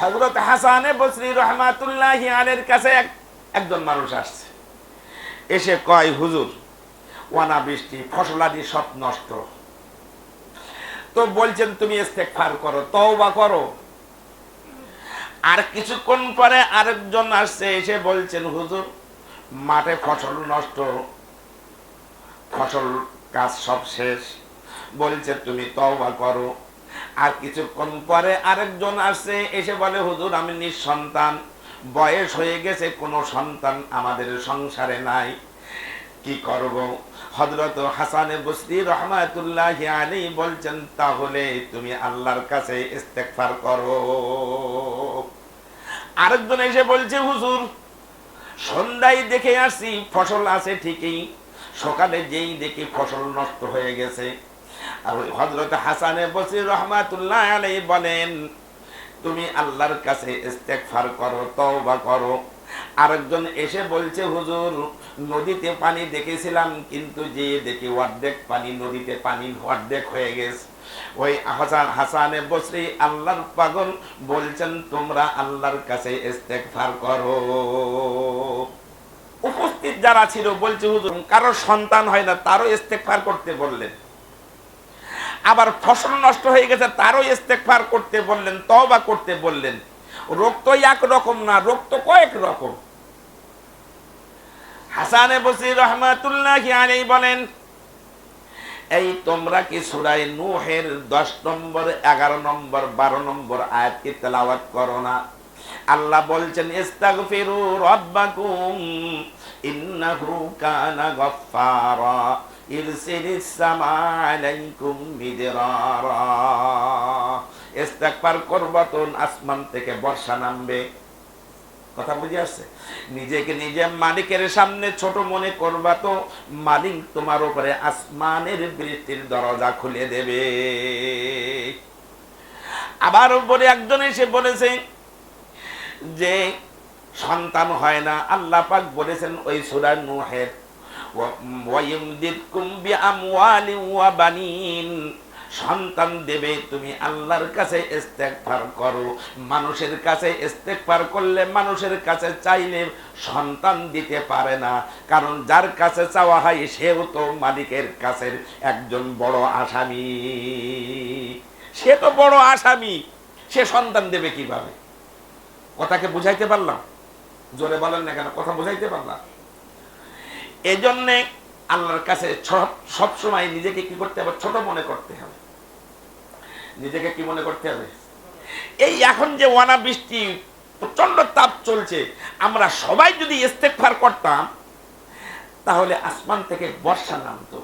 হজরত হাসানে রহমাতুল্লাহ আলের কাছে এক একজন মানুষ আসছে। এসে কয়, হুজুর, ওয়ানা বৃষ্টি, ফসলাদি সব নষ্ট। তো বলছেন, তুমি ইস্তেগফার করো, তওবা করো। আর কিছুক্ষণ পরে আরেকজন আসছে, এসে বলছেন, হুজুর, মাঠে ফসল নষ্ট। ফসল কাজ সব শেষ। বলছে, তুমি তওবা করো। আর কিছুক্ষণ পরে আরেকজন আসছে এসে বলে, হুজুর, আমি নিঃসন্তান। বয়স হয়ে গেছে, কোনো সন্তান আমাদের সংসারে নাই। কি করব? হজরত হাসানে বসরি রহমাতুল্লাহ আলী বলছেন, তাহলে তুমি আল্লাহর কাছে ইস্তেগফার করো। আরেকজন এসে বলছে, হুজুর, সন্ধ্যায় দেখে আসছি ফসল আছে ঠিকই। সকালে যেই দেখি ফসল নষ্ট হয়ে গেছে হজরত হাসানে বসির রহমাতুল্লাহ আলাই বলেন, তুমি আল্লাহর কাছে ইস্তেগফার করো, তওবা করো। আরেকজন এসে বলছে, হুজুর, নদীতে পানি দেখেছিলাম, কিন্তু যে দেখি অর্ধেক পানি নদীতে পানি অর্ধেক হয়ে গেছে। ওই হাসান, হাসানে বসরি, আল্লাহর পাগল বলছেন, তোমরা আল্লাহর কাছে ইস্তেগফার করো। উপস্থিত যারা ছিল, বলছে, হুজুর, কারও সন্তান হয় না, তারও ইস্তেগফার করতে বললেন। আবার ফসল নষ্ট হয়ে গেছে, তারও ইস্তেকফার করতে বললেন তবা করতে বললেন। রোগ তো এক রকম না, রোগ তো কয়েক রকম। হাসানে বসির রহমাতুল্লাহ আলী বলেন, এই তোমরা কি সুরাই নুহের দশ নম্বর, এগারো নম্বর, বারো নম্বর আয়াতকে তেলাওয়াত করো না? আল্লাহ বলছেন আসমান থেকে বর্ষা নামবে। কথা বুঝে আসছে? নিজেকে নিজে মালিকের সামনে ছোট মনে করবা তো মালিক তোমার উপরে আসমানের বৃষ্টির দরজা খুলে দেবে। আবার উপরে একজন এসে বলেছে যে সন্তান হয় না, আল্লাহ পাক বলেছেন ওই সূরা নূহের সন্তান দেবে, তুমি আল্লাহর কাছে ইস্তেগফার করো। মানুষের কাছে ইস্তেগফার করলে মানুষের কাছে চাইলে সন্তান দিতে পারে না। কারণ যার কাছে চাওয়া হয়, সেও তো মালিকের কাছে একজন বড় আসামি। সে তো বড় আসামি, সে সন্তান দেবে কীভাবে? কথাকে বুঝাইতে পারলাম? জোরে বলেন না কেন? কথা বুঝাইতে পারলাম। এই জন্যে আল্লাহর কাছে সব সময় নিজেকে কি করতে হবে? ছোট মনে করতে হবে। নিজেকে কি মনে করতে হবে? এই এখন যে ওয়ানা বৃষ্টি প্রচণ্ড তাপ চলছে, আমরা সবাই যদি ইস্তেকফার করতাম, তাহলে আসমান থেকে বর্ষা নামতো।